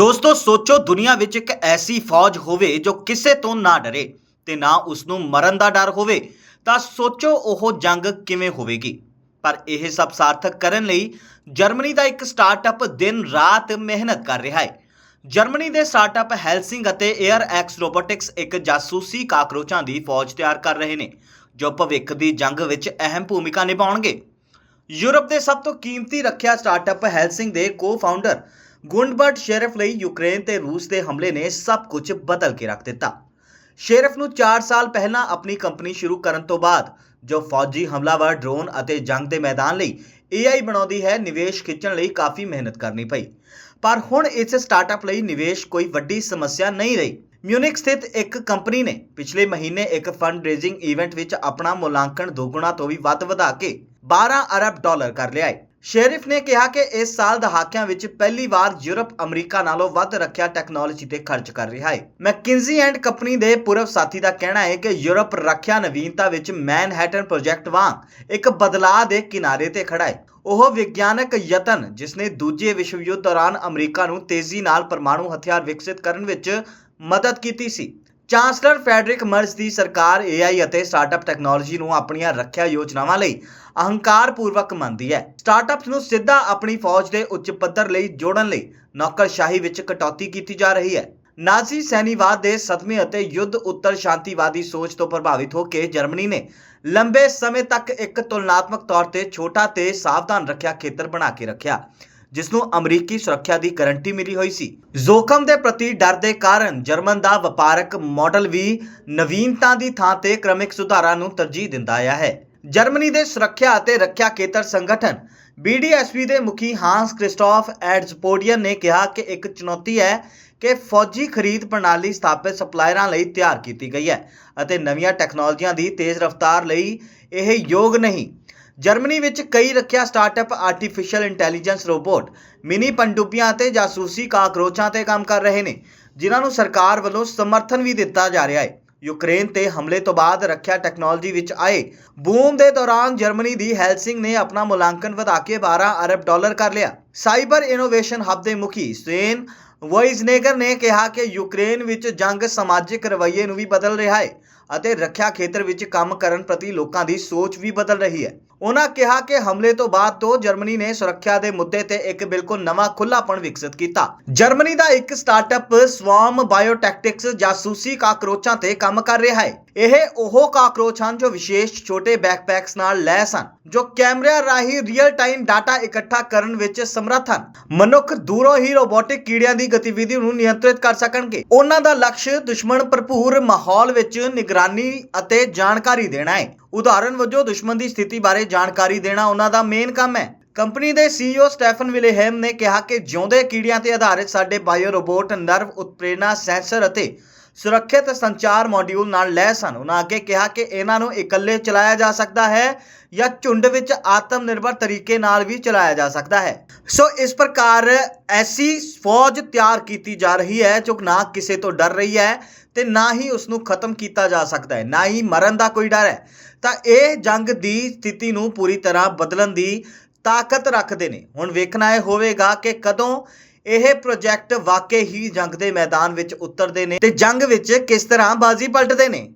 ਦੋਸਤੋ, ਸੋਚੋ ਦੁਨੀਆ ਵਿੱਚ ਇੱਕ ਐਸੀ ਫੌਜ ਹੋਵੇ ਜੋ ਕਿਸੇ ਤੋਂ ਨਾ ਡਰੇ ਤੇ ਨਾ ਉਸ ਨੂੰ ਮਰਨ ਦਾ ਡਰ ਹੋਵੇ। ਤਾਂ ਸੋਚੋ ਉਹ ਜੰਗ ਕਿਵੇਂ ਹੋਵੇਗੀ। ਪਰ ਇਹ ਸਭ ਸਾਰਥਕ ਕਰਨ ਲਈ ਜਰਮਨੀ ਦਾ ਇੱਕ ਸਟਾਰਟਅਪ ਦਿਨ ਰਾਤ ਮਿਹਨਤ ਕਰ ਰਿਹਾ ਹੈ। ਜਰਮਨੀ ਦੇ ਸਟਾਰਟਅਪ ਹੈਲਸਿੰਗ ਅਤੇ 에ਅਰ ਐਕਸ ਰੋਬੋਟਿਕਸ ਇੱਕ ਜਾਸੂਸੀ ਕਾਕਰੋਚਾਂ ਦੀ ਫੌਜ ਤਿਆਰ ਕਰ ਰਹੇ ਨੇ, ਜੋ ਭਵਿੱਖ ਦੀ ਜੰਗ ਵਿੱਚ ਅਹਿਮ ਭੂਮਿਕਾ ਨਿਭਾਉਣਗੇ। ਯੂਰਪ ਦੇ ਸਭ ਤੋਂ ਕੀਮਤੀ ਰੱਖਿਆ ਸਟਾਰਟਅਪ ਹੈਲਸਿੰਗ ਦੇ ਕੋ-ਫਾਊਂਡਰ ਗੁੰਡਬਰਟ ਸ਼ੇਰਫ ਲਈ ਯੂਕਰੇਨ ਤੇ ਰੂਸ ਦੇ ਹਮਲੇ ਨੇ ਸਭ ਕੁਝ ਬਦਲ ਕੇ ਰੱਖ ਦਿੱਤਾ। ਸ਼ੇਰਫ ਨੂੰ 4 ਸਾਲ ਪਹਿਲਾਂ ਆਪਣੀ ਕੰਪਨੀ ਸ਼ੁਰੂ ਕਰਨ ਤੋਂ ਬਾਅਦ, ਜੋ ਫੌਜੀ ਹਮਲਾਵਰ, ਡਰੋਨ ਅਤੇ ਜੰਗ ਦੇ ਮੈਦਾਨ ਲਈ AI ਬਣਾਉਂਦੀ ਹੈ, ਨਿਵੇਸ਼ ਖਿੱਚਣ ਲਈ ਕਾਫੀ ਮਿਹਨਤ ਕਰਨੀ ਪਈ। ਪਰ ਹੁਣ ਇਸ ਸਟਾਰਟਅਪ ਲਈ ਨਿਵੇਸ਼ ਕੋਈ ਵੱਡੀ ਸਮੱਸਿਆ ਨਹੀਂ ਰਹੀ। ਮਿਊਨਿਕ ਸਥਿਤ ਇੱਕ ਕੰਪਨੀ ਨੇ ਪਿਛਲੇ ਮਹੀਨੇ ਇੱਕ ਫੰਡ ਰੇਜ਼ਿੰਗ ਇਵੈਂਟ ਵਿੱਚ ਆਪਣਾ ਮੁਲਾਂਕਣ ਦੋਗੁਣਾ ਤੋਂ ਵੀ ਵੱਧ ਵਧਾ ਕੇ 12 ਅਰਬ ਡਾਲਰ ਕਰ ਲਿਆ ਹੈ। ਸ਼ੇਰਿਫ ਨੇ ਕਿਹਾ ਕਿ ਇਸ ਸਾਲ ਦਹਾਕਿਆਂ ਵਿੱਚ ਪਹਿਲੀ ਵਾਰ ਯੂਰਪ, ਅਮਰੀਕਾ ਨਾਲੋਂ ਵੱਧ ਰੱਖਿਆ ਟੈਕਨੋਲੋਜੀ ਤੇ ਖਰਚ ਕਰ ਰਿਹਾ ਹੈ। ਮੈਕਿੰਜ਼ੀ ਐਂਡ ਕੰਪਨੀ ਦੇ ਪੂਰਵ ਸਾਥੀ ਦਾ ਕਹਿਣਾ ਹੈ ਕਿ ਯੂਰਪ ਰੱਖਿਆ ਨਵੀਨਤਾ ਵਿੱਚ ਮੈਨਹੈਟਨ ਪ੍ਰੋਜੈਕਟ ਵਾਂਗ ਇੱਕ ਬਦਲਾਅ ਦੇ ਕਿਨਾਰੇ ਤੇ ਖੜਾ ਹੈ। ਉਹ ਵਿਗਿਆਨਕ ਯਤਨ ਜਿਸਨੇ ਦੂਜੇ ਵਿਸ਼ਵ ਯੁੱਧ ਦੌਰਾਨ ਅਮਰੀਕਾ ਨੂੰ ਤੇਜ਼ੀ ਨਾਲ ਪਰਮਾਣੂ ਹਥਿਆਰ ਵਿਕਸਿਤ ਕਰਨ ਵਿੱਚ ਮਦਦ ਕੀਤੀ ਸੀ। ਚਾਂਸਲਰ ਫੈਡਰਿਕ ਮਰਜ਼ ਦੀ ਸਰਕਾਰ AI ਅਤੇ ਸਟਾਰਟਅਪ ਟੈਕਨੋਲੋਜੀ ਨੂੰ ਆਪਣੀਆਂ ਰੱਖਿਆ ਯੋਜਨਾਵਾਂ ਲਈ ਅਹੰਕਾਰਪੂਰਵਕ ਮੰਨਦੀ ਹੈ। ਸਟਾਰਟਅਪਸ ਨੂੰ ਸਿੱਧਾ ਆਪਣੀ ਫੌਜ ਦੇ ਉੱਚ ਪੱਧਰ ਲਈ ਜੋੜਨ ਲਈ ਨੌਕਰਸ਼ਾਹੀ ਵਿੱਚ ਕਟੌਤੀ ਕੀਤੀ ਜਾ ਰਹੀ ਹੈ। ਨਾਜ਼ੀ ਸੈਨੀਵਾਦ ਦੇ ਸਦਮੇ ਅਤੇ ਯੁੱਧ ਉੱਤਰ ਸ਼ਾਂਤੀਵਾਦੀ ਸੋਚ ਤੋਂ ਪ੍ਰਭਾਵਿਤ ਹੋ ਕੇ ਜਰਮਨੀ ਨੇ ਲੰਬੇ ਸਮੇਂ ਤੱਕ ਇੱਕ ਤੁਲਨਾਤਮਕ ਤੌਰ ਤੇ ਛੋਟਾ ਤੇ ਸਾਵਧਾਨ ਰੱਖਿਆ ਖੇਤਰ ਬਣਾ ਕੇ ਰੱਖਿਆ। ਜਿਸ ਨੂੰ ਅਮਰੀਕੀ ਸੁਰੱਖਿਆ ਦੀ ਗਾਰੰਟੀ ਮਿਲੀ ਹੋਈ ਸੀ। ਜ਼ੋਖਮ ਦੇ ਪ੍ਰਤੀ ਡਰ ਦੇ ਕਾਰਨ ਜਰਮਨ ਦਾ ਵਪਾਰਕ ਮਾਡਲ ਵੀ ਨਵੀਨਤਾ ਦੀ ਥਾਂ ਤੇ ਕ੍ਰਮਿਕ ਸੁਧਾਰਾਂ ਨੂੰ ਤਰਜੀਹ ਦਿੰਦਾ ਆਇਆ ਹੈ। ਜਰਮਨੀ ਦੇ ਸੁਰੱਖਿਆ ਅਤੇ ਰੱਖਿਆ ਖੇਤਰ ਸੰਗਠਨ BDSP ਦੇ ਮੁਖੀ ਹਾਂਸ ਕ੍ਰਿਸਟੋਫ ਐਡਜ਼ਪੋਡੀਅਨ ਨੇ ਕਿਹਾ ਕਿ ਇੱਕ ਚੁਣੌਤੀ ਹੈ ਕਿ ਫੌਜੀ ਖਰੀਦ ਪ੍ਰਣਾਲੀ ਸਥਾਪਿਤ ਸਪਲਾਇਰਾਂ ਲਈ ਤਿਆਰ ਕੀਤੀ ਗਈ ਹੈ ਅਤੇ ਨਵੀਆਂ ਟੈਕਨੋਲੋਜੀਆਂ ਦੀ ਤੇਜ਼ ਰਫ਼ਤਾਰ ਲਈ ਇਹ ਯੋਗ ਨਹੀਂ। ਜਰਮਨੀ ਵਿੱਚ ਕਈ ਰੱਖਿਆ startup artificial intelligence robot mini ਪਣਡੁੱਬੀਆਂ ਅਤੇ ਜਾਸੂਸੀ ਕਾਕਰੋਚਾਂ ਤੇ ਕੰਮ ਕਰ ਰਹੇ ਨੇ, ਜਿਨ੍ਹਾਂ ਨੂੰ ਸਰਕਾਰ ਵੱਲੋਂ ਸਮਰਥਨ ਵੀ ਦਿੱਤਾ ਜਾ ਰਿਹਾ ਹੈ। ਯੂਕਰੇਨ ਤੇ ਹਮਲੇ ਤੋਂ ਬਾਅਦ ਰੱਖਿਆ ਟੈਕਨੋਲੋਜੀ ਵਿੱਚ ਆਏ ਬੂਮ ਦੇ ਦੌਰਾਨ ਜਰਮਨੀ ਦੀ ਹੈਲਸਿੰਗ ਨੇ ਆਪਣਾ ਮੁਲਾਂਕਣ ਵਧਾ ਕੇ 12 ਅਰਬ ਡਾਲਰ ਕਰ ਲਿਆ। ਸਾਈਬਰ ਇਨੋਵੇਸ਼ਨ ਹੱਬ ਦੇ ਮੁਖੀ ਸਵੇਨ ਵੋਇਜ਼ਨੇਗਰ ਨੇ ਕਿਹਾ ਕਿ ਯੂਕਰੇਨ ਵਿੱਚ ਜੰਗ ਸਮਾਜਿਕ ਰਵੱਈਏ ਨੂੰ ਵੀ ਬਦਲ ਰਿਹਾ ਹੈ ਅਤੇ ਰੱਖਿਆ ਖੇਤਰ ਵਿੱਚ ਕੰਮ ਕਰਨ ਪ੍ਰਤੀ ਲੋਕਾਂ ਦੀ ਸੋਚ ਵੀ ਬਦਲ ਰਹੀ ਹੈ। ਉਹਨਾਂ ਕਿਹਾ ਕਿ ਹਮਲੇ ਤੋਂ ਬਾਅਦ ਤੋਂ ਜਰਮਨੀ ਨੇ ਸੁਰੱਖਿਆ ਦੇ ਮੁੱਦੇ ਤੇ ਇੱਕ ਬਿਲਕੁਲ ਨਵਾਂ ਖੁੱਲਾਪਣ ਵਿਕਸਿਤ ਕੀਤਾ। ਜਰਮਨੀ ਦਾ ਇੱਕ ਸਟਾਰਟਅਪ ਸਵਾਮ ਬਾਇਓਟੈਕਟਿਕਸ ਜਾਸੂਸੀ ਕਾਕਰੋਚਾਂ ਤੇ ਕੰਮ ਕਰ ਰਿਹਾ ਹੈ। ਇਹ ਉਹ ਕਾਕਰੋਚ ਹਨ ਜੋ ਵਿਸ਼ੇਸ਼ ਛੋਟੇ ਬੈਕਪੈਕਸ ਨਾਲ ਲੈਸ ਹਨ, ਜੋ ਕੈਮਰਿਆਂ ਰਾਹੀਂ ਰੀਅਲ ਟਾਈਮ ਡਾਟਾ ਇਕੱਠਾ ਕਰਨ ਵਿੱਚ ਸਮਰੱਥ ਹਨ। ਮਨੁੱਖ ਦੂਰੋਂ ਹੀ ਰੋਬੋਟਿਕ ਕੀੜਿਆਂ ਦੀ ਗਤੀਵਿਧੀ ਨੂੰ ਨਿਯੰਤਰਿਤ ਕਰ ਸਕਣਗੇ। ਉਹਨਾਂ ਦਾ ਲਕਸ਼ ਦੁਸ਼ਮਣ ਭਰਪੂਰ ਮਾਹੌਲ ਵਿੱਚ ਨਿਗਰਾਨੀ ਅਤੇ ਜਾਣਕਾਰੀ ਦੇਣਾ ਹੈ। ਉਦਾਹਰਨ ਵਜੋਂ ਦੁਸ਼ਮਣ ਦੀ ਸਥਿਤੀ ਬਾਰੇ ਜਾਣਕਾਰੀ ਦੇਣਾ ਉਹਨਾਂ ਦਾ ਮੇਨ ਕੰਮ ਹੈ। ਕੰਪਨੀ ਦੇ CEO ਸਟੈਫਨ ਵਿਲੇਹਮ ਨੇ ਕਿਹਾ ਕਿ ਜਿਉਂਦੇ ਕੀੜਿਆਂ ਤੇ ਆਧਾਰਿਤ ਸਾਡੇ ਬਾਇਓ ਰੋਬੋਟ ਨਰਵ, ਉਤਪ੍ਰੇਰਣਾ, ਸੈਂਸਰ ਅਤੇ ਸੁਰੱਖਿਅਤ ਸੰਚਾਰ ਮੋਡਿਊਲ ਨਾਲ ਲੈਸ ਹਨ ਉਹਨਾਂ ਅੱਗੇ ਕਿਹਾ ਕਿ ਇਹਨਾਂ ਨੂੰ ਇਕੱਲੇ ਚਲਾਇਆ ਜਾ ਸਕਦਾ ਹੈ ਜਾਂ ਝੁੰਡ ਵਿੱਚ ਆਤਮ ਨਿਰਭਰ ਤਰੀਕੇ ਨਾਲ ਵੀ ਚਲਾਇਆ ਜਾ ਸਕਦਾ ਹੈ। ਸੋ ਇਸ ਪ੍ਰਕਾਰ ਐਸੀ ਫੌਜ ਤਿਆਰ ਕੀਤੀ ਜਾ ਰਹੀ ਹੈ ਜੋ ਨਾ ਕਿਸੇ ਤੋਂ ਡਰ ਰਹੀ ਹੈ ਤੇ ਨਾ ਹੀ ਉਸ ਨੂੰ ਖਤਮ ਕੀਤਾ ਜਾ ਸਕਦਾ ਹੈ, ਨਾ ਹੀ ਮਰਨ ਦਾ ਕੋਈ ਡਰ ਹੈ। ਤਾਂ ਇਹ ਜੰਗ ਦੀ ਸਥਿਤੀ ਨੂੰ ਪੂਰੀ ਤਰ੍ਹਾਂ ਬਦਲਣ ਦੀ ਤਾਕਤ ਰੱਖਦੇ ਨੇ। ਹੁਣ ਵੇਖਣਾ ਇਹ ਹੋਵੇਗਾ ਕਿ ਕਦੋਂ ਇਹ ਪ੍ਰੋਜੈਕਟ ਵਾਕਈ ਹੀ ਜੰਗ ਦੇ ਮੈਦਾਨ ਵਿੱਚ ਉਤਰਦੇ ਨੇ ਤੇ ਜੰਗ ਵਿੱਚ ਕਿਸ ਤਰ੍ਹਾਂ ਬਾਜ਼ੀ ਪਲਟਦੇ ਨੇ?